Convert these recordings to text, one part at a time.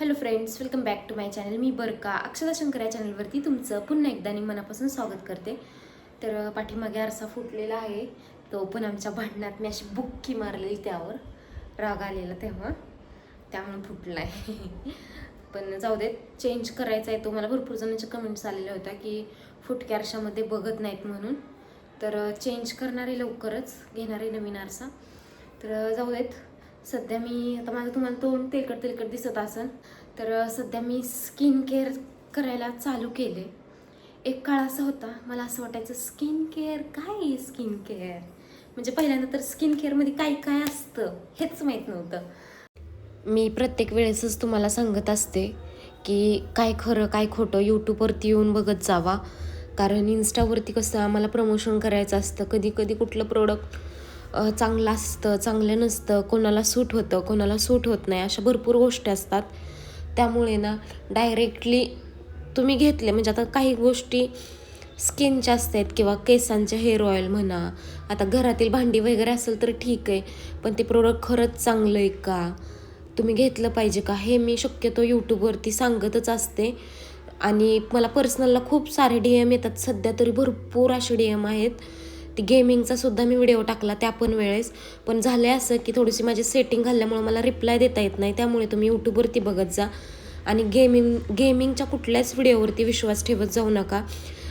Hello friends welcome back to my channel मी बरका अक्षदा शंकर या चॅनलवरती तुमचं पुन्हा एकदा आणि मनापासून स्वागत करते. तर पाठीमागे आरसा फुटलेला आहे. तो पण आमच्या भांडणात मी अशी बुक्की मारलेली त्यावर. राग आलेला तेव्हा. त्यामुळे फुटला आहे पण जाऊ देत चेंज करायचा आहे तो. मला भरपूर जणांच्या कमेंट्स आलेल्या होत्या की फुटक्या आरशामध्ये बघत नाहीत म्हणून. तर चेंज करणारे लवकरच घेणारे नवीन आरसा. तर जाऊ देत सध्या मी आता माझं तुम्हाला तोंड तेलकट तेलकट दिसत असेल तर सध्या मी स्किन केअर करायला चालू केले. एक काळ असा होता मला असं वाटायचं स्किन केअर काय स्किन केअर म्हणजे पहिल्यांदा तर स्किन केअरमध्ये काय काय असतं हेच माहीत नव्हतं. मी प्रत्येक वेळेसच तुम्हाला सांगत असते की काय खरं काय खोटं यूट्यूबवरती येऊन बघत जावा. कारण इन्स्टावरती कसं आम्हाला प्रमोशन करायचं असतं कधी कधी कुठलं प्रोडक्ट चांगलं असतं चांगलं नसतं कोणाला सूट होतं कोणाला सूट होत नाही अशा भरपूर गोष्टी असतात. त्यामुळे ना डायरेक्टली तुम्ही घेतले म्हणजे आता काही गोष्टी स्किनच्या असतात किंवा केसांचे हेअर ऑइल म्हणा आता घरातील भांडी वगैरे असेल तर ठीक आहे पण ते प्रोडक्ट खरंच चांगलं आहे का? तुम्ही घेतलं पाहिजे का? हे मी शक्यतो यूट्यूबवरती सांगतच असते. आणि मला पर्सनलला खूप सारे डी एम येतात सध्या तरी भरपूर असे डी एम आहेत. ती गेमिंगचा सुद्धा मी व्हिडिओ टाकला त्या पण वेळेस. पण झालं असं की थोडीशी माझी सेटिंग घालल्यामुळे मला रिप्लाय देता येत नाही. त्यामुळे तुम्ही यूट्यूबवरती बघत जा. आणि गेमिंग गेमिंगच्या कुठल्याच व्हिडिओवरती विश्वास ठेवत जाऊ नका.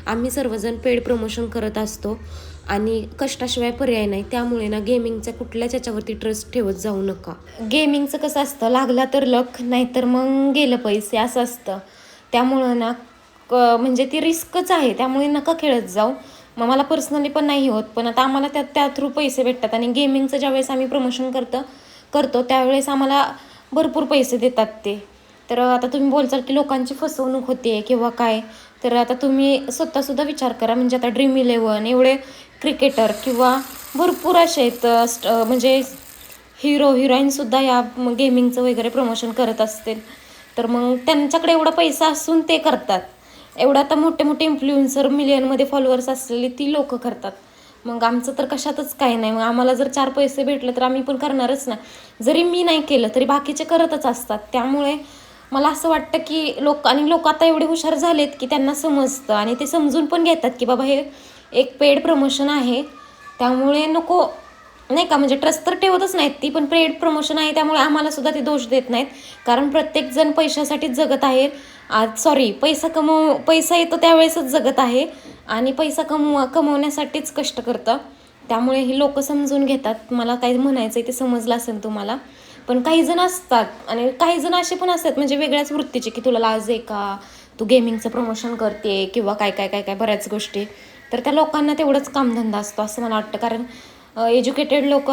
आम्ही सर्वजण पेड प्रमोशन करत असतो. आणि कष्टाशिवाय पर्याय नाही. त्यामुळे ना गेमिंगच्या कुठल्याच याच्यावरती ट्रस्ट ठेवत जाऊ नका. गेमिंगचं कसं असतं? लागला तर लक नाहीतर मग गेलं पैसे असं असतं. त्यामुळं ना क म्हणजे ती रिस्कच आहे. त्यामुळे नका खेळत जाऊ. मग मला पर्सनली पण नाही होत पण आता आम्हाला त्या त्या थ्रू पैसे भेटतात आणि गेमिंगचं ज्यावेळेस आम्ही प्रमोशन करतं करतो त्यावेळेस आम्हाला भरपूर पैसे देतात ते. तर आता तुम्ही बोलचाल की लोकांची फसवणूक होते किंवा काय तर आता तुम्ही स्वतःसुद्धा विचार करा म्हणजे आता ड्रीम इलेवन एवढे क्रिकेटर किंवा भरपूर असे आहेत स्ट- म्हणजे हिरो हिरोईनसुद्धा या गेमिंगचं वगैरे प्रमोशन करत असतील. तर मग त्यांच्याकडे एवढा पैसा असून ते करतात. एवढा आता मोठे मोठे इन्फ्लुएन्सर मिलियनमध्ये फॉलोअर्स असलेली ती लोक करतात. मग आमचं तर कशातच काही नाही. मग आम्हाला जर चार पैसे भेटले तर आम्ही पण करणारच ना. जरी मी नाही केलं तरी बाकीचे करतच असतात. त्यामुळे मला असं वाटतं की लोक आणि लोक आता एवढे हुशार झालेत की त्यांना समजतं. आणि ते समजून पण घेतात की बाबा हे एक पेड प्रमोशन आहे. त्यामुळे नको नाही का म्हणजे ट्रस्ट तर ठेवतच नाहीत ती पण पेड प्रमोशन आहे त्यामुळे आम्हाला सुद्धा ते दोष देत नाहीत. कारण प्रत्येकजण पैशासाठीच जगत आहे. आज सॉरी पैसा कमव पैसा येतो त्यावेळेसच जगत आहे. आणि पैसा कमव कमवण्यासाठीच कष्ट करतं. त्यामुळे हे लोक समजून घेतात. मला काही म्हणायचं आहे ते समजलं असेल तुम्हाला. पण काही जण असतात आणि काही जण असे पण असतात म्हणजे वेगळ्याच वृत्तीचे की तुला लाज आहे का? तू गेमिंगचं प्रमोशन करते किंवा काय काय काय काय बऱ्याच गोष्टी. तर त्या लोकांना तेवढंच कामधंदा असतो असं मला वाटतं. कारण एज्युकेटेड लोक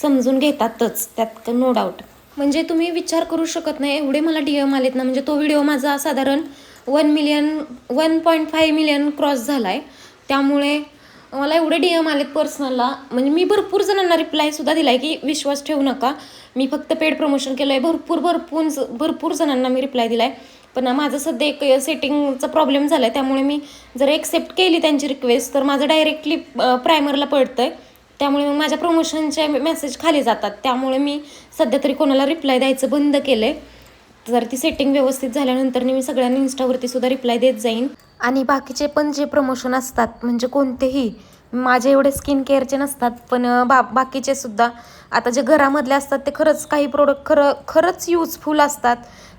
समजून घेतातच त्यात नो डाऊट म्हणजे तुम्ही विचार करू शकत नाही एवढे मला डी एम आलेत ना म्हणजे तो व्हिडिओ माझा साधारण one million one point five million cross झाला आहे त्यामुळे मला एवढे डी एम आलेत पर्सनलला म्हणजे मी भरपूर जणांना रिप्लायसुद्धा दिला आहे की विश्वास ठेवू नका. मी फक्त पेड प्रमोशन केलं आहे भरपूर भरपूर भरपूर जणांना मी रिप्लाय दिला आहे पण माझं सध्या एक सेटिंगचा प्रॉब्लेम झाला आहे त्यामुळे मी जर एक्सेप्ट केली त्यांची रिक्वेस्ट तर माझं डायरेक्टली प्रायमरला पडतं आहे त्यामुळे मग माझ्या प्रमोशनचे मेसेज खाली जातात. त्यामुळे मी सध्या तरी कोणाला रिप्लाय द्यायचं बंद केलं आहे जर ती सेटिंग व्यवस्थित झाल्यानंतर मी सगळ्यांना इन्स्टावरती सुद्धा रिप्लाय देत जाईन. आणि बाकीचे पण जे प्रमोशन असतात म्हणजे कोणतेही माझे एवढे स्किन केअरचे नसतात पण बा बाकीचे सुद्धा आता जे घरामधले असतात ते खरंच काही प्रोडक्ट खरं खरंच युजफुल असतात.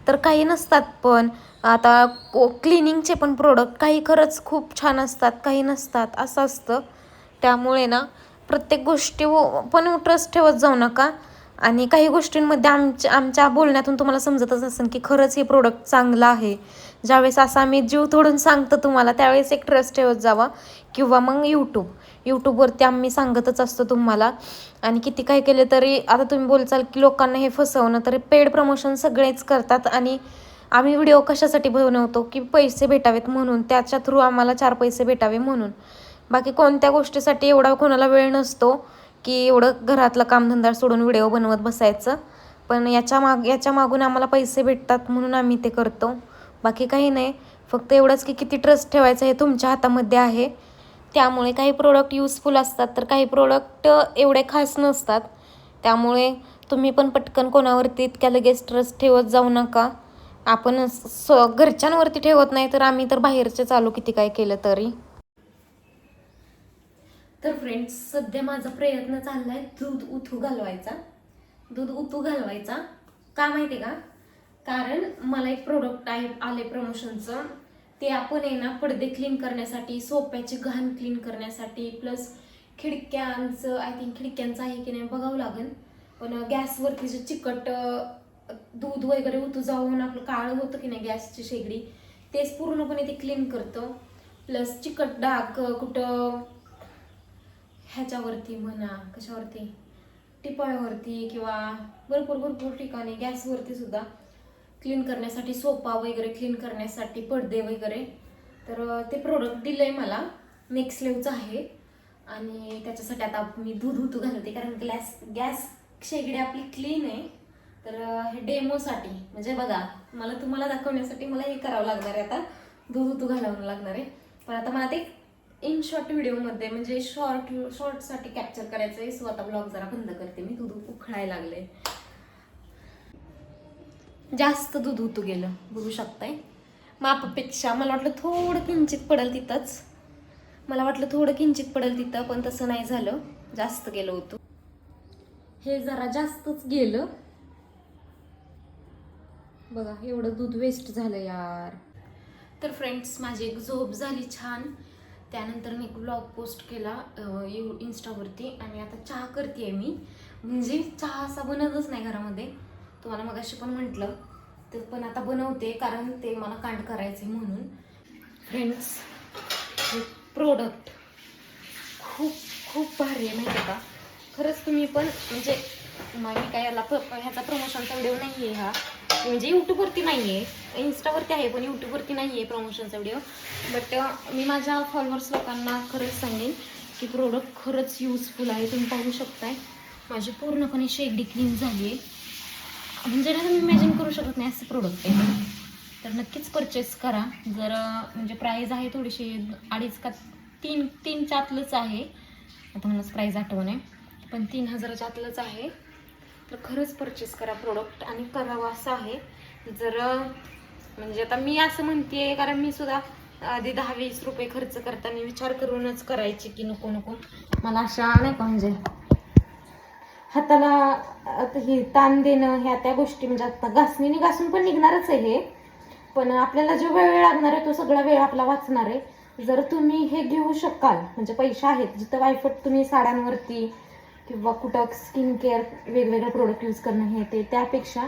तर काही नसतात पण आता को क्लिनिंगचे पण प्रोडक्ट काही खरंच खूप छान असतात काही नसतात असं असतं. त्यामुळे ना प्रत्येक गोष्टी पण ट्रस्ट ठेवत जाऊ नका. आणि काही गोष्टींमध्ये आमच्या आमच्या बोलण्यातून तुम्हाला समजतच असेल की खरंच हे प्रोडक्ट चांगलं आहे. ज्यावेळेस असा आम्ही जीव थोडून सांगतो तुम्हाला त्यावेळेस एक ट्रस्ट ठेवत जावा. किंवा मग यूट्यूब यूट्यूबवरती आम्ही सांगतच असतो तुम्हाला. आणि किती काय केले तरी आता तुम्ही बोलचाल की लोकांना हे फसवणं तरी पेड प्रमोशन सगळेच करतात. आणि आम्ही व्हिडिओ कशासाठी बनवतो? की पैसे भेटावेत म्हणून. त्याच्या थ्रू आम्हाला चार पैसे भेटावे म्हणून. बाकी कोणत्या गोष्टीसाठी एवढा कोणाला वेळ नसतो की एवढं घरातला कामधंदा सोडून व्हिडिओ बनवत बसायचं. पण याच्या माग याच्या मागून आम्हाला पैसे भेटतात म्हणून आम्ही ते करतो. बाकी काही नाही. फक्त एवढंच की किती ट्रस्ट ठेवायचं हे तुमच्या हातामध्ये आहे. त्यामुळे काही प्रोडक्ट यूजफुल असतात तर काही प्रोडक्ट एवढे खास नसतात. त्यामुळे तुम्ही पण पटकन कोणावरती इतक्या लगेच ट्रस्ट ठेवत जाऊ नका. आपण स- घरच्यांवरती ठेवत नाही तर आम्ही तर बाहेरचे चालू किती काय केलं तरी. तर फ्रेंड्स सध्या माझा प्रयत्न चालला आहे दूध उथू घालवायचा. दूध उतू घालवायचा. का माहिती का? कारण मला एक प्रोडक्ट आहे आले प्रमोशनचं ते आपण आहे ना पडदे क्लीन करण्यासाठी सोप्याची घाण क्लीन करण्यासाठी प्लस खिडक्यांचं आय थिंक खिडक्यांचं आहे की नाही बघावं लागेल. पण गॅसवरती जे चिकट दूध वगैरे उतू जाऊन आपलं काळं होतं की नाही गॅसची शेगडी तेच पूर्णपणे ते क्लीन करतं. प्लस चिकट डाग कुठं ह्याच्यावरती म्हणा कशावरती? टिपाळ्यावरती किंवा भरपूर भरपूर ठिकाणी गॅसवरती सुद्धा क्लीन करण्यासाठी सोफा वगैरे क्लीन करण्यासाठी पडदे वगैरे. तर ते प्रोडक्ट दिलं आहे मला नेक्सलेवचं आहे. आणि त्याच्यासाठी आता मी दूध उतू घालते कारण गॅस गॅस शेगडी आपली क्लीन आहे. तर हे डेमोसाठी म्हणजे बघा मला तुम्हाला दाखवण्यासाठी मला हे करावं लागणार आहे आता. दूध उतू घालावं लागणार आहे. पण आता मला ते इन शॉर्ट व्हिडिओमध्ये म्हणजे शॉर्ट शॉर्टसाठी कॅप्चर करायचं आहे सो आता ब्लॉग जरा बंद करते मी. दूध उखळायला लागले जास्त दूध होतं गेलं बघू शकताय. मापापेक्षा मला वाटलं थोडं किंचित पडेल तिथंच. मला वाटलं थोडं किंचित पडेल तिथं पण तसं नाही झालं. जास्त गेलं होतं. हे जरा जास्तच गेलं. बघा एवढं दूध वेस्ट झालं यार. तर फ्रेंड्स माझी एक झोप झाली छान. त्यानंतर मी एक ब्लॉग पोस्ट केला यू इन्स्टावरती आणि आता चहा करते मी. म्हणजे चहा असा बनतच नाही घरामध्ये. तुम्हाला मगाशी पण म्हटलं तर पण आता बनवते कारण ते मला कांड करायचे म्हणून. फ्रेंड्स हे प्रोडक्ट खूप खूप भारी आहे माहिती आहे का? खरंच तुम्ही पण म्हणजे मग मी काय याला प- ह्याचा प्रमोशनचा व्हिडिओ नाही आहे हा. म्हणजे यूट्यूबवरती नाही आहे इन्स्टावरती आहे पण यूट्यूबवरती नाही आहे प्रमोशनचा व्हिडिओ बट मी माझ्या फॉलोअर्स लोकांना खरंच सांगेन की प्रोडक्ट खरंच यूजफुल आहे. तुम्ही पाहू शकताय. माझी पूर्णपणे शेगडी क्लीन झाली आहे म्हणजे ना तुम्ही इमॅजिन करू शकत नाही असं प्रोडक्ट आहे तर नक्कीच परचेस करा. जर म्हणजे प्राईज आहे थोडीशी अडीच का तीन तीनच्या आतलंच आहे. आता मलाच प्राईज आठवण आहे. पण तीन हजाराच्या आतलंच आहे. तर खरंच परचेस करा प्रोडक्ट आणि करावं असं आहे. जर म्हणजे आता मी असं म्हणते कारण मी सुद्धा आधी दहा वीस रुपये खर्च करताना विचार करूनच करायचे की नको नको. मला अशा नाही का म्हणजे हाताला ही हे ताण देणं ह्या त्या गोष्टी म्हणजे आता घासणीने घासून पण निघणारच आहे हे. पण आपल्याला जो वेळ लागणार आहे तो सगळा वेळ आपला वाचणार आहे. जर तुम्ही हे घेऊ शकाल म्हणजे पैसे आहेत जिथं वायफट तुम्ही साड्यांवरती किंवा कुठं स्किन केअर वेगवेगळे प्रोडक्ट यूज करणं हे ते त्यापेक्षा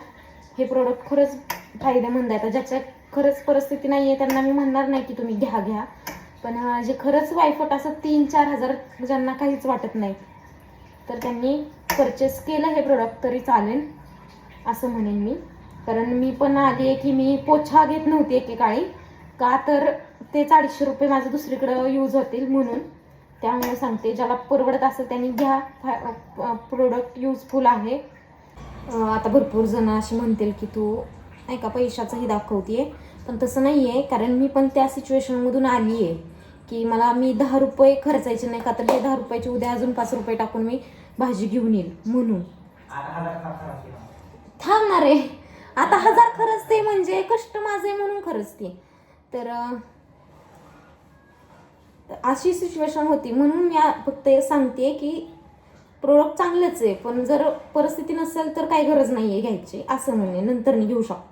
हे प्रोडक्ट खरंच फायदेमंद आहे. ज्याच्या खरंच परिस्थिती नाही आहे त्यांना मी म्हणणार नाही की तुम्ही घ्या घ्या. पण जे खरंच वायफट असं तीन चार हजार ज्यांना काहीच वाटत नाही तर त्यांनी परचेस केलं हे प्रोडक्ट तरी चालेल असं म्हणेन मी. कारण मी पण आली आहे की मी पोछा घेत नव्हती एकेकाळी. का तर तेच अडीचशे रुपये माझं दुसरीकडं यूज होतील म्हणून. त्यामुळे सांगते ज्याला परवडत असेल त्यांनी घ्या. प्रोडक्ट युजफुल आहे. आता भरपूर जण असे म्हणतील की तू नाही का पैशाचंही दाखवते पण तसं नाही आहे कारण मी पण त्या सिच्युएशनमधून आली आहे की मला मी दहा रुपये खर्चायचे नाही का तर हे दहा रुपयाचे उद्या अजून पाच रुपये टाकून मी भाजी घेऊन येईल म्हणून. थांबणार आहे आता हजार खरंच ते म्हणजे कष्ट माझे म्हणून खरंच ते. तर अशी सिच्युएशन होती. म्हणून मी फक्त सांगते की प्रोडक्ट चांगलंच आहे. पण जर परिस्थिती नसेल तर काही गरज नाही आहे घ्यायची. असं म्हणणे नंतर घेऊ शकतो.